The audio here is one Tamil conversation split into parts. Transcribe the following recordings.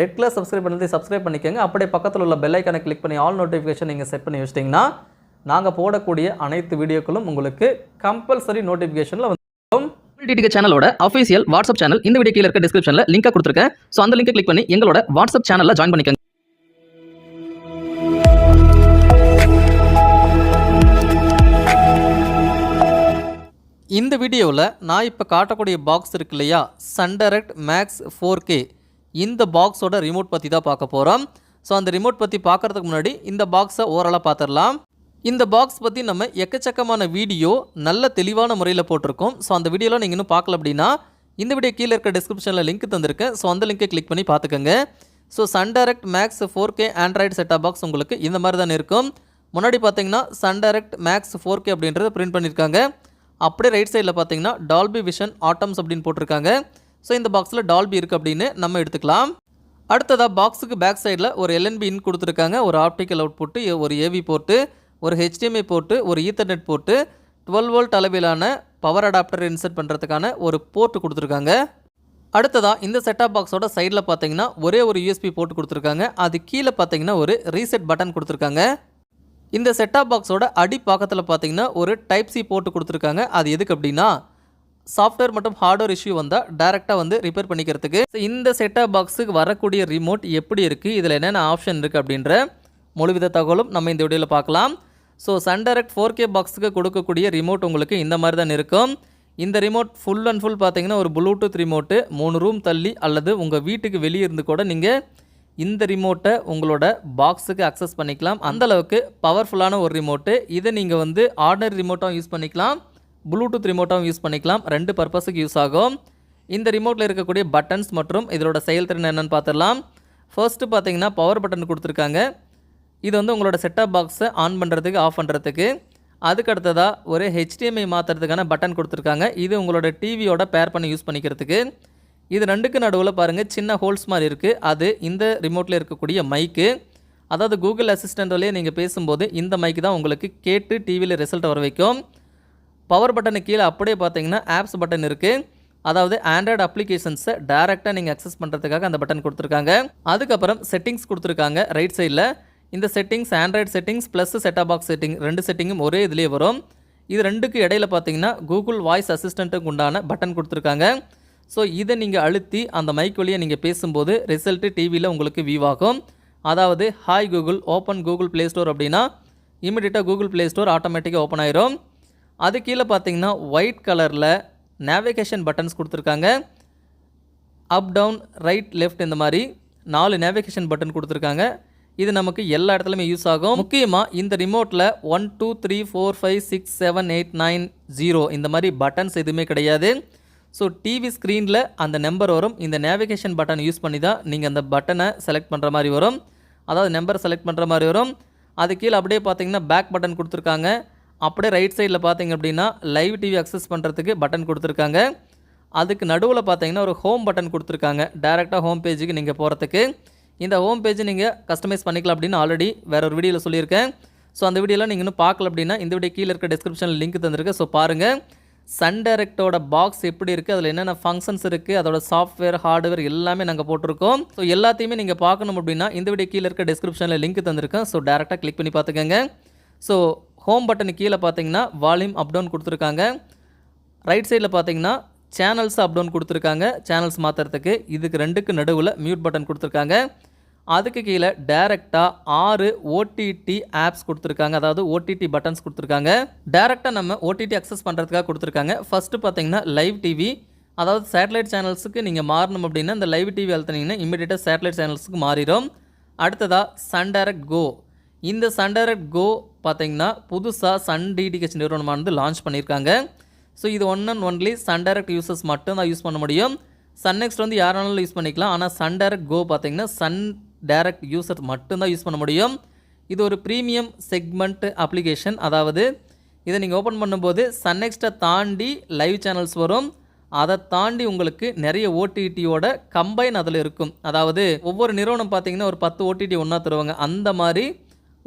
ரெட் கலர் சப்ஸ்கிரைப் பண்ணி சப்ஸ்கிரைப் பண்ணிக்கோங்க. அப்படியே பக்கத்தில் உள்ள பெல் ஐக்கானை கிளிக் பண்ணி ஆல் நோட்டிஃபிகேஷன் நீங்கள் செட் பண்ணி வச்சிட்டிங்கன்னா நாங்கள் போடக்கூடிய அனைத்து வீடியோக்களும் உங்களுக்கு கம்பல்சரி நோட்டிஃபிகேஷனில் வந்து டிடிஹெச் சேனலோட அஃபீஷியல் வாட்ஸ்அப் சேனல் இந்த வீடியோ கீழே இருக்க டிஸ்கிரிப்ஷனில் லிங்க் கொடுத்துருக்கேன். ஸோ அந்த லிங்கை கிளிக் பண்ணி எங்களோட வாட்ஸ்அப் சேனலில் ஜாயின் பண்ணிக்கோங்க. இந்த வீடியோவில் நான் இப்போ காட்டக்கூடிய பாக்ஸ் இருக்கு இல்லையா? Sun Direct max four K இந்த பாக்ஸோட ரிமோட் பற்றி தான் பார்க்க போகிறோம் ஸோ அந்த ரிமோட் பற்றி பார்க்கறதுக்கு முன்னாடி இந்த பாக்ஸை ஓரளவு பார்த்துடலாம். இந்த பாக்ஸ் பற்றி நம்ம எக்கச்சக்கமான வீடியோ நல்ல தெளிவான முறையில் போட்டிருக்கோம். ஸோ அந்த வீடியோலாம் நீங்கள் இன்னும் பார்க்கல அப்படின்னா இந்த வீடியோ கீழே இருக்க டிஸ்கிரிப்ஷனில் லிங்க் தந்திருக்கேன் ஸோ அந்த லிங்கை கிளிக் பண்ணி பார்த்துக்கோங்க. So Sun Direct max four K Android செட்டாக பாக்ஸ் உங்களுக்கு இந்த மாதிரி தான் இருக்கும். முன்னாடி பார்த்தீங்கன்னா Sun Direct max four K அப்படின்றத பிரிண்ட் பண்ணியிருக்காங்க அப்படியே ரைட் சைடில் பார்த்தீங்கன்னா டால்பி விஷன் ஆட்டம்ஸ் அப்படின்னு போட்டிருக்காங்க. ஸோ இந்த பாக்ஸில் டால்பி இருக்குது அப்படின்னு நம்ம எடுத்துக்கலாம். அடுத்ததாக பாக்ஸுக்கு பேக் சைடில் ஒரு எல்என்பி இன் கொடுத்துருக்காங்க. ஒரு ஆப்டிக்கல் அவுட் போட்டு ஒரு ஏவி போட்டு ஒரு ஹெச்டிஎம்ஐ போட்டு ஒரு ஈத்தர்நெட் போட்டு டுவெல் வோல்ட் அளவிலான பவர் அடாப்டர் இன்சர்ட் பண்ணுறதுக்கான ஒரு போர்ட் கொடுத்துருக்காங்க. அடுத்ததாக இந்த செட்டாப் பாக்ஸோட சைடில் பார்த்தீங்கன்னா ஒரே ஒரு யூஎஸ்பி போட்டு கொடுத்துருக்காங்க. அது கீழே பார்த்தீங்கன்னா ஒரு ரீசெட் பட்டன் கொடுத்துருக்காங்க. இந்த செட்டாப் பாக்ஸோட அடி பக்கத்தில் பார்த்தீங்கன்னா ஒரு டைப் சி போட்டு கொடுத்துருக்காங்க. அது எதுக்கு அப்படின்னா சாஃப்ட்வேர் மற்றும் ஹார்ட்வேர் இஷ்யூ வந்தால் டேரெக்டாக வந்து ரிப்பேர் பண்ணிக்கிறதுக்கு. இந்த செட்டாப் பாக்ஸுக்கு வரக்கூடிய ரிமோட் எப்படி இருக்குது இதில் என்னென்ன ஆப்ஷன் இருக்குது அப்படின்ற முழுவித தகவலும் நம்ம இந்த வீடியோவில் பார்க்கலாம். So Sun Direct four K பாக்ஸுக்கு கொடுக்கக்கூடிய ரிமோட் உங்களுக்கு இந்த மாதிரி தான் இருக்கும். இந்த ரிமோட் ஃபுல் அண்ட் ஃபுல் பார்த்தீங்கன்னா ஒரு ப்ளூடூத் ரிமோட்டு மூணு ரூம் தள்ளி அல்லது உங்கள் வீட்டுக்கு வெளியே இருந்து கூட நீங்கள் இந்த ரிமோட்டை உங்களோட பாக்ஸுக்கு அக்சஸ் பண்ணிக்கலாம். அந்தளவுக்கு பவர்ஃபுல்லான ஒரு ரிமோட்டு இதை நீங்கள் வந்து ஆர்டினரி ரிமோட்டாகவும் யூஸ் பண்ணிக்கலாம். ப்ளூடூத் ரிமோட்டாகவும் யூஸ் பண்ணிக்கலாம். ரெண்டு பர்பஸுக்கு யூஸ் ஆகும். இந்த ரிமோட்டில் இருக்கக்கூடிய பட்டன்ஸ் மற்றும் இதோட செயல்திறன் என்னென்னு பார்த்துடலாம். ஃபர்ஸ்ட்டு பார்த்தீங்கன்னா பவர் பட்டன் கொடுத்துருக்காங்க. இது வந்து உங்களோட செட்டப் பாக்ஸை ஆன் பண்ணுறதுக்கு ஆஃப் பண்ணுறதுக்கு அதுக்கு அடுத்ததாக ஒரு ஹெச்டிஎம்ஐ மாற்றுறதுக்கான பட்டன் கொடுத்துருக்காங்க. இது உங்களோட டிவியோட பேர் பண்ணி யூஸ் பண்ணிக்கிறதுக்கு. இது ரெண்டுக்கு நடுவில் பாருங்கள் சின்ன ஹோல்ஸ் மாதிரி இருக்குது அது இந்த ரிமோட்டில் இருக்கக்கூடிய மைக்கு அதாவது கூகுள் அசிஸ்டண்ட் வழியே நீங்கள் பேசும்போது இந்த மைக்கு தான் உங்களுக்கு கேட்டு டிவியில் ரிசல்ட் வர வைக்கும். பவர் பட்டனு கீழே அப்படியே பார்த்தீங்கன்னா ஆப்ஸ் பட்டன் இருக்குது அதாவது ஆண்ட்ராய்டு அப்ளிகேஷன்ஸை டேரெக்டாக நீங்கள் அக்சஸ் பண்ணுறதுக்காக அந்த பட்டன் கொடுத்துருக்காங்க. அதுக்கப்புறம் செட்டிங்ஸ் கொடுத்துருக்காங்க ரைட் சைடில் இந்த settings Android settings plus set-top box setting ரெண்டு செட்டிங்கும் ஒரே இதுலேயே வரும். இது ரெண்டுக்கு இடையில பார்த்தீங்கன்னா கூகுள் வாய்ஸ் அசிஸ்டண்ட்டுக்கு உண்டான பட்டன் கொடுத்துருக்காங்க. ஸோ இதை நீங்கள் அழுத்தி அந்த மைக் வழியை நீங்கள் பேசும்போது ரிசல்ட்டு டிவியில் உங்களுக்கு வியூ ஆகும். அதாவது hi Google open Google Play Store அப்படின்னா இமிடியட்டாக கூகுள் ப்ளே ஸ்டோர் ஆட்டோமேட்டிக்காக ஓப்பன் ஆயிரும். அது கீழே பார்த்தீங்கன்னா ஒயிட் கலரில் நேவிகேஷன் பட்டன்ஸ் கொடுத்துருக்காங்க. அப் டவுன் ரைட் லெஃப்ட் இந்த மாதிரி நாலு நேவிகேஷன் பட்டன் கொடுத்துருக்காங்க. இது நமக்கு எல்லா இடத்துலையுமே யூஸ் ஆகும். முக்கியமாக இந்த ரிமோட்டில் one two three four five six seven eight nine zero இந்த மாதிரி பட்டன்ஸ் எதுவுமே கிடையாது. ஸோ டிவி ஸ்க்ரீனில் அந்த நம்பர் வரும். இந்த நேவிகேஷன் பட்டன் யூஸ் பண்ணி தான் நீங்கள் அந்த பட்டனை செலக்ட் பண்ணுற மாதிரி வரும். அதாவது நம்பர் செலக்ட் பண்ணுற மாதிரி வரும். அது கீழே அப்படியே பார்த்தீங்கன்னா பேக் பட்டன் கொடுத்துருக்காங்க. அப்படியே ரைட் சைடில் பார்த்தீங்க அப்படின்னா லைவ் டிவி அக்சஸ் பண்ணுறதுக்கு பட்டன் கொடுத்துருக்காங்க. அதுக்கு நடுவில் பார்த்தீங்கன்னா ஒரு ஹோம் பட்டன் கொடுத்துருக்காங்க. டேரெக்டாக ஹோம் பேஜுக்கு நீங்கள் போகிறதுக்கு இந்த ஹோம் பேஜ் நீங்கள் கஸ்டமைஸ் பண்ணிக்கலாம் அப்படின்னு ஆல்ரெடி வேறு ஒரு வீடியோவில் சொல்லியிருக்கேன். ஸோ அந்த வீடியோலாம் நீங்கள் இன்னும் பார்க்கல அப்படின்னா இந்த வீடியோ கீழே இருக்க டிஸ்கிரிப்ஷனில் லிங்க் தந்திருக்கு. ஸோ பாருங்கள் சன் டைரக்டோட பாக்ஸ் எப்படி இருக்குது அதில் என்னென்ன ஃபங்க்ஷன்ஸ் இருக்குது அதோட சாஃப்ட்வேர் ஹார்ட்வேர் எல்லாமே நாங்கள் போட்டிருக்கோம். ஸோ எல்லாத்தையுமே நீங்கள் பார்க்கணும் அப்படின்னா இந்த வீடியோ கீழே இருக்க டிஸ்கிரிப்ஷனில் லிங்க் தந்திருக்கேன் ஸோ டேரெக்டாக கிளிக் பண்ணி பார்த்துக்கோங்க. ஸோ ஹோம் பட்டனு கீழே பார்த்தீங்கன்னா வால்யூம் அப் டவுன் கொடுத்துருக்காங்க. ரைட் சைடில் பார்த்தீங்கன்னா சேனல்ஸ் அப் டவுன் கொடுத்துருக்காங்க. சேனல்ஸ் மாற்றுறதுக்கு இதுக்கு ரெண்டுக்கு நடுவில் மியூட் பட்டன் கொடுத்துருக்காங்க. அதுக்கு கீழே டேரெக்டாக ஆறு ஓடிடி ஆப்ஸ் கொடுத்துருக்காங்க. அதாவது ஓடிடி பட்டன்ஸ் கொடுத்துருக்காங்க. டேரெக்டாக நம்ம ஓடிடி அக்சஸ் பண்ணுறதுக்காக கொடுத்துருக்காங்க. ஃபஸ்ட்டு பார்த்தீங்கன்னா லைவ் டிவி அதாவது சேட்டலைட் சேனல்ஸுக்கு நீங்கள் மாறணும் அப்படின்னா இந்த லைவ் டிவி அழுத்தினீங்கன்னா இமீடியட்டாக சேட்டலைட் சேனல்ஸுக்கு மாறிடும். அடுத்ததாக சன் டைரக்ட் கோ இந்த சன் டைரக்ட் கோ பார்த்தீங்கன்னா புதுசாக சன் டிடிஹெச் நிறுவனமானது லான்ச் பண்ணியிருக்காங்க. ஸோ இது one and only Sun Direct users மட்டும் தான் யூஸ் பண்ண முடியும். சன் நெக்ஸ்ட் வந்து யாரானாலும் யூஸ் பண்ணிக்கலாம். ஆனால் சன் டைரக்ட் கோ பார்த்தீங்கன்னா சன் டைரக்ட் யூசர் மட்டும்தான் யூஸ் பண்ண முடியும். இது ஒரு ப்ரீமியம் செக்மெண்ட் அப்ளிகேஷன் அதாவது இதை நீங்கள் ஓப்பன் பண்ணும்போது சன் நெக்ஸ்ட்டை தாண்டி லைவ் சேனல்ஸ் வரும். அதை தாண்டி உங்களுக்கு நிறைய ஓடிடியோட கம்பைன் அதில் இருக்கும். அதாவது ஒவ்வொரு நிறுவனம் பார்த்தீங்கன்னா ஒரு பத்து ஓடிடி ஒன்றா தருவாங்க. அந்த மாதிரி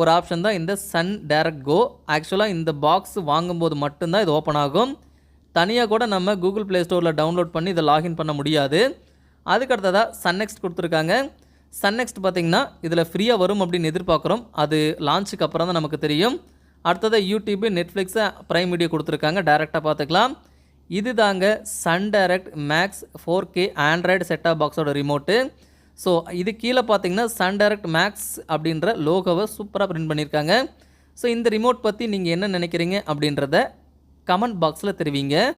ஒரு ஆப்ஷன் தான் இந்த சன் டேரக்ட் கோ ஆக்சுவலாக இந்த பாக்ஸ் வாங்கும்போது மட்டும்தான் இது ஓப்பன் ஆகும். தனியாக கூட நம்ம கூகுள் ப்ளே ஸ்டோரில் டவுன்லோட் பண்ணி இதை லாகின் பண்ண முடியாது. அதுக்கு அடுத்ததாக சன்னெக்ஸ்ட் கொடுத்துருக்காங்க. சன்னெக்ஸ்ட் பார்த்திங்கன்னா இதில் ஃப்ரீயாக வரும் அப்படின்னு எதிர்பார்க்குறோம். அது லான்ச்சுக்கு அப்புறம் தான் நமக்கு தெரியும். அடுத்ததாக யூடியூப் நெட்ஃப்ளிக்ஸை ப்ரைம் வீடியோ கொடுத்துருக்காங்க. டேரெக்டாக பார்த்துக்கலாம். இது தாங்க Sun Direct max four K Android செட்டாக பாக்ஸோட ரிமோட்டு ஸோ இது கீழே பார்த்தீங்கன்னா சன் டைரக்ட் மேக்ஸ் அப்படின்ற லோகோவை சூப்பராக பிரிண்ட் பண்ணியிருக்காங்க. ஸோ இந்த ரிமோட் பற்றி நீங்கள் என்ன நினைக்கிறீங்க அப்படின்றத கமெண்ட் பாக்ஸில் தெரிவிங்க.